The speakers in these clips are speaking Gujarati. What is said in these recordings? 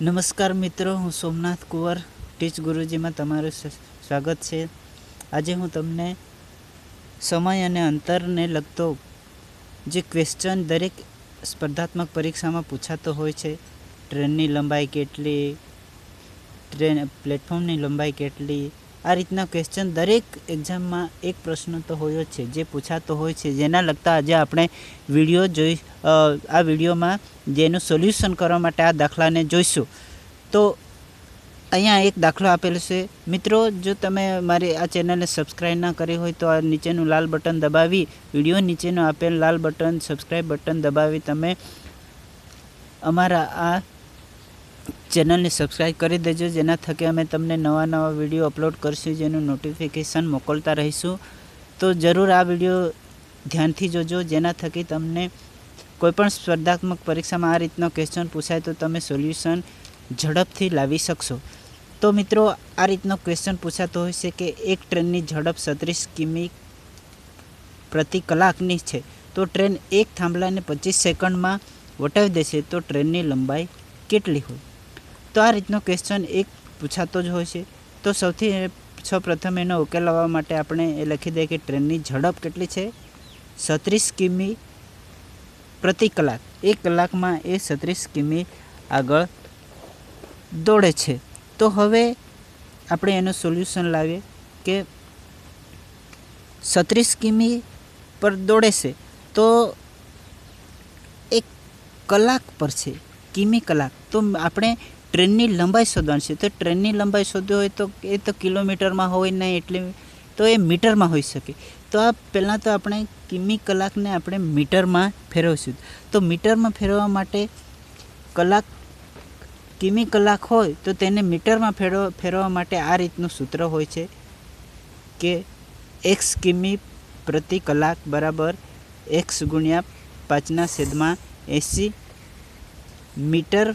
નમસ્કાર મિત્રો, હું સોમનાથ કુંવર, ટીચ ગુરુજીમાં તમારું સ્વાગત છે. આજે હું તમને સમય અને અંતરને લગતો જે ક્વેશ્ચન દરેક સ્પર્ધાત્મક પરીક્ષામાં પૂછાતો હોય છે. ટ્રેનની લંબાઈ કેટલી, ટ્રેન, પ્લેટફોર્મની લંબાઈ કેટલી આ રીતના ક્વેશ્ચન દરેક એક્ઝામમાં એક પ્રશ્ન તો હોય છે. જે પૂછાતો હોય છે, જેના લગતા આજે આપણે વીડિયો જોઈ આ વિડીયોમાં જેનું સોલ્યુશન કરવા માટે આ દાખલાને જોઈશું. તો અહીંયા એક દાખલો આપેલો છે. મિત્રો, જો તમે મારી આ ચેનલને સબસ્ક્રાઈબ ના કરી હોય તો આ નીચેનું લાલ બટન દબાવી વીડિયો નીચેનું આપેલ લાલ બટન સબસ્ક્રાઈબ બટન દબાવી તમે અમારા આ ચેનલને સબસ્ક્રાઈબ કરી દેજો, જેના થકી અમે તમને નવા નવા વીડિયો અપલોડ કરીશું, જેનું નોટિફિકેશન મોકલતા રહીશું. તો જરૂર આ વીડિયો ધ્યાનથી જોજો, જેના થકી તમને કોઈપણ સ્પર્ધાત્મક પરીક્ષામાં આ રીતનો ક્વેશ્ચન પૂછાય તો તમે સોલ્યુશન ઝડપથી લાવી શકશો. તો મિત્રો, આ રીતનો ક્વેશ્ચન પૂછાતો હોય છે કે એક ટ્રેનની ઝડપ સત્રીસ કિમી પ્રતિ કલાકની છે. તો ટ્રેન એક થાંભલાને પચીસ સેકન્ડમાં વટાવી દેશે, તો ટ્રેનની લંબાઈ કેટલી હોય? તો આ રીતનો ક્વેશ્ચન એક પૂછાતો જ હોય છે. તો સૌથી સૌ પ્રથમ એનો ઉકેલ લાવવા માટે આપણે એ લખી દઈએ કે ટ્રેનની ઝડપ કેટલી છે? સત્રીસ કિમી પ્રતિ કલાક. એક કલાકમાં એ સત્રીસ કિમી આગળ દોડે છે. તો હવે આપણે એનું સોલ્યુશન લાવીએ કે સત્રીસ કિમી પર દોડે છે. તો એક કલાક પર છે. કિમી કલાક. તો આપણે ટ્રેનની લંબાઈ શોધવાની છે. તો ટ્રેનની લંબાઈ શોધવી હોય તો એ તો કિલોમીટરમાં હોય નહીં એટલે તો એ મીટરમાં હોઈ શકે. તો આ પહેલાં તો આપણે કિમી કલાકને આપણે મીટરમાં ફેરવશું. તો મીટરમાં ફેરવવા માટે કલાક, કિમી કલાક હોય તો તેને મીટરમાં ફેરવ, ફેરવવા માટે આ રીતનું સૂત્ર હોય છે કે એક્સ કિમી પ્રતિ કલાક બરાબર એક્સ ગુણ્યા પાંચના છેદમાં એંસી મીટર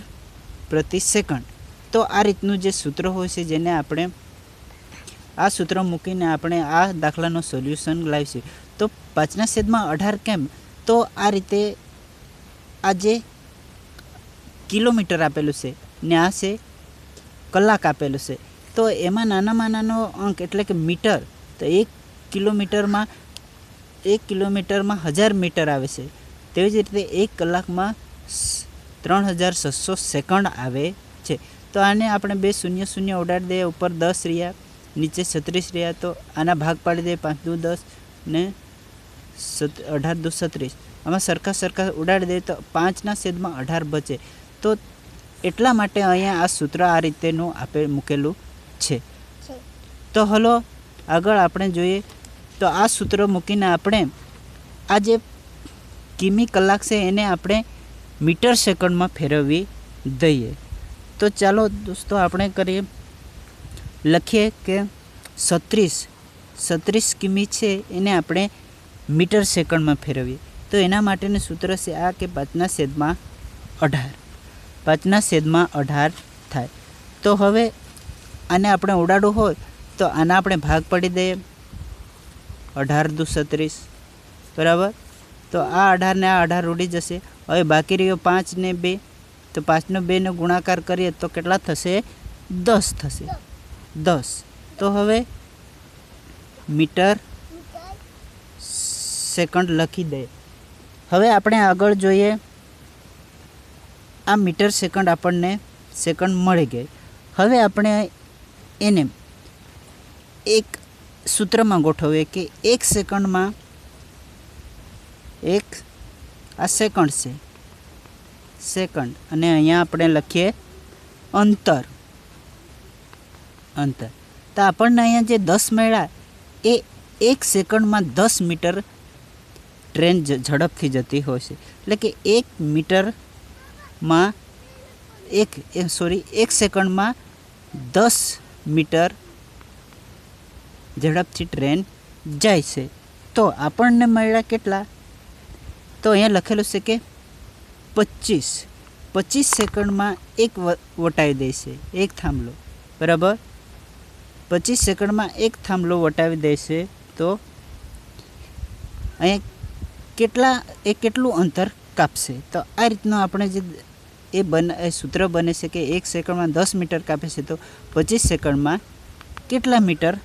પ્રતિ સેકન્ડ. તો આ રીતનું જે સૂત્ર હોય છે, જેને આપણે આ સૂત્ર મૂકીને આપણે આ દાખલાનો સોલ્યુશન લાવીશું. તો પાંચના છેદમાં અઢાર કેમ? તો આ રીતે આ જે કિલોમીટર આપેલું છે, ને આ છે કલાક આપેલું છે. તો એમાં નાનામાં નાનો અંક એટલે કે મીટર, તો એક કિલોમીટરમાં એક કિલોમીટરમાં હજાર મીટર આવે છે. તેવી જ રીતે એક કલાકમાં ત્રણ હજાર છસો સેકન્ડ આવે છે. તો આને આપણે બે શૂન્ય શૂન્ય ઉડાડી દઈએ ઉપર દસ રહ્યા નીચે છત્રીસ રહ્યા તો આના ભાગ પાડી દઈએ પાંચ દુ દસ ને સત અઢાર દુ છત્રીસ. આમાં સરખા સરખા ઉડાડી દઈએ તો પાંચના છેદમાં અઢાર બચે. તો એટલા માટે અહીંયા આ સૂત્ર આ રીતેનું આપે મૂકેલું છે. તો હલો આગળ આપણે જોઈએ. તો આ સૂત્ર મૂકીને આપણે આ જે કિમી કલાક છે એને આપણે મીટર સેકન્ડમાં ફેરવી દઈએ. તો ચાલો દોસ્તો, આપણે કરીએ, લખીએ કે છત્રીસ છત્રીસ કિમી છે એને આપણે મીટર સેકન્ડમાં ફેરવીએ. તો એના માટેનું સૂત્ર છે આ કે પાંચના છેદમાં અઢાર. પાંચના છેદમાં અઢાર થાય. તો હવે આને આપણે ઉડાડવું હોય તો આના આપણે ભાગ પડી દઈએ. અઢાર દુ છત્રીસ. બરાબર? તો આ અઢારને આ અઢાર ઉડી જશે. હવે બાકી રહ્યો પાંચ ને બે, તો પાંચનો બેનો ગુણાકાર કરીએ તો કેટલા થશે? દસ થશે. દસ. તો હવે મીટર સેકન્ડ લખી દઈએ હવે આપણે આગળ જોઈએ. આ મીટર સેકન્ડ આપણને સેકન્ડ મળી ગઈ. હવે આપણે એને એક સૂત્રમાં ગોઠવીએ કે એક સેકન્ડમાં એક આ સેકન્ડ છે. સેકન્ડ અને અહીંયા આપણે લખીએ અંતર. અંતર. તો આપણને અહીંયા જે દસ મળ્યા, એ એક સેકન્ડમાં દસ મીટર ટ્રેન ઝડપથી જતી હોય છે. એટલે કે એક મીટરમાં એક સોરી એક સેકન્ડમાં દસ મીટર ઝડપથી ટ્રેન જાય છે. તો આપણને મળ્યા કેટલા? તો અહીંયા લખેલું છે કે પચીસ પચીસ સેકન્ડમાં એક વટાવી દેશે એક થાંભલો. બરાબર? પચીસ સેકન્ડમાં એક થાંભલો વટાવી દેશે તો અહીંયા કેટલા, એ કેટલું અંતર કાપશે? તો આ રીતનું આપણે જે એ બન સૂત્ર બને છે કે એક સેકન્ડમાં દસ મીટર કાપે છે, તો પચીસ સેકન્ડમાં કેટલા મીટર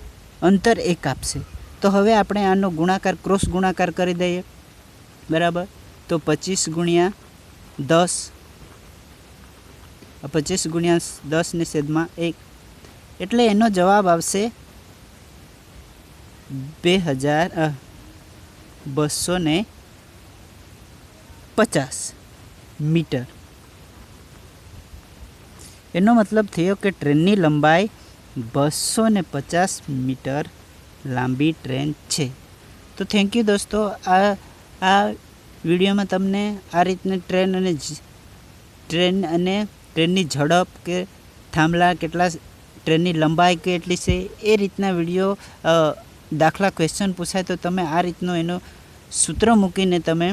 અંતર એ કાપશે? તો હવે આપણે આનો ગુણાકાર, ક્રોસ ગુણાકાર કરી દઈએ. બરાબર? તો પચીસ ગુણ્યા દસ. પચીસ ગુણ્યા દસને છેદમાં એક. એટલે એનો જવાબ આવશે બે હજાર બસો ને પચાસ મીટર. એનો મતલબ થયો કે ટ્રેનની લંબાઈ બસો ને પચાસ મીટર લાંબી ટ્રેન છે. તો થેન્ક યુ દોસ્તો. આ આ વિડીયોમાં તમને આ રીતની ટ્રેન અને ટ્રેન અને ટ્રેનની ઝડપ કે થાંભલા કેટલા ટ્રેનની લંબાઈ કેટલી છે, એ રીતના વીડિયો દાખલા ક્વેશ્ચન પૂછાય તો તમે આ રીતનો એનો સૂત્ર મૂકીને તમે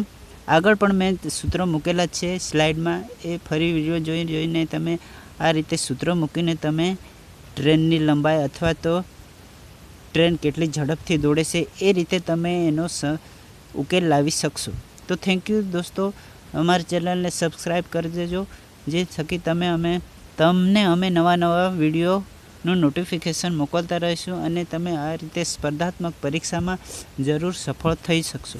આગળ પણ મેં સૂત્ર મૂકેલા છે. સ્લાઇડમાં એ ફરી વીડિયો જોઈ, જોઈને તમે આ રીતે સૂત્ર મૂકીને તમે ટ્રેનની લંબાઈ અથવા તો ટ્રેન કેટલી ઝડપથી દોડે છે, એ રીતે તમે એનો સ ઉકેલ લાવી શકશો. તો થેન્ક યુ દોસ્તો. અમારી ચેનલને સબસ્ક્રાઈબ કરી દેજો. જે થકી તમે અમે, તમને અમે નવા નવા વિડીયોનું નોટિફિકેશન મોકલતા રહીશું અને તમે આ રીતે સ્પર્ધાત્મક પરીક્ષામાં જરૂર સફળ થઈ શકશો.